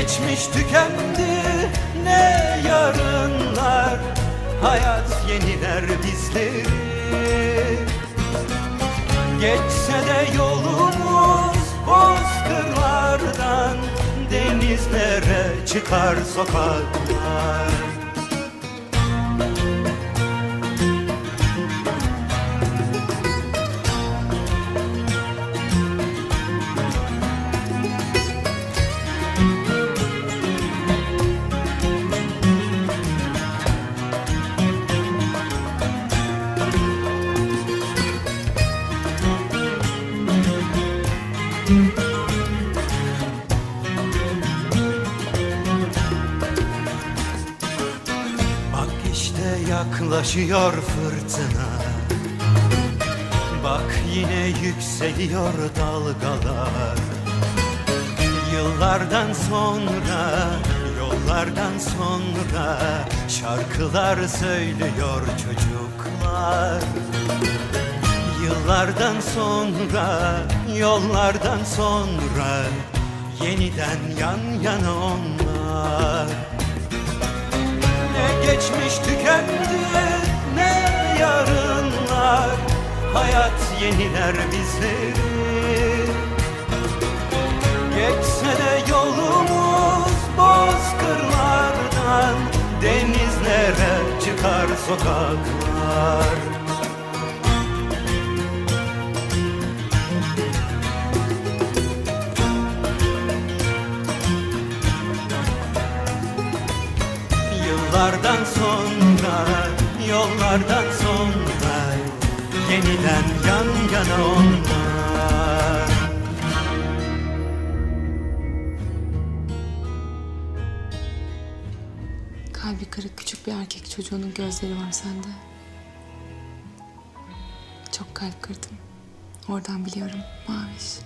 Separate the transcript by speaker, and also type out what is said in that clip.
Speaker 1: geçmiş tükendi, ne yarınlar Hayat yeniler bizleri. Geçse de yolumuz bozkırlardan Denizlere çıkar sokaklar Bak işte yaklaşıyor fırtına. Bak yine yükseliyor dalgalar. Yıllardan sonra, yollardan sonra Şarkılar söylüyor çocuklar Yıllardan sonra, yollardan sonra Yeniden yan yana onlar ne geçmiş tükendi ne yarınlar. Hayat yeniler bizleri Geçse de yolumuz bozkırlardan Denizlere çıkar sokaklar Yıllardan sonra, yollardan sonra Yeniden yan yana onlar
Speaker 2: Kalbi kırık küçük bir erkek çocuğunun gözleri var sende. Çok kalp kırdım. Oradan biliyorum Maviş.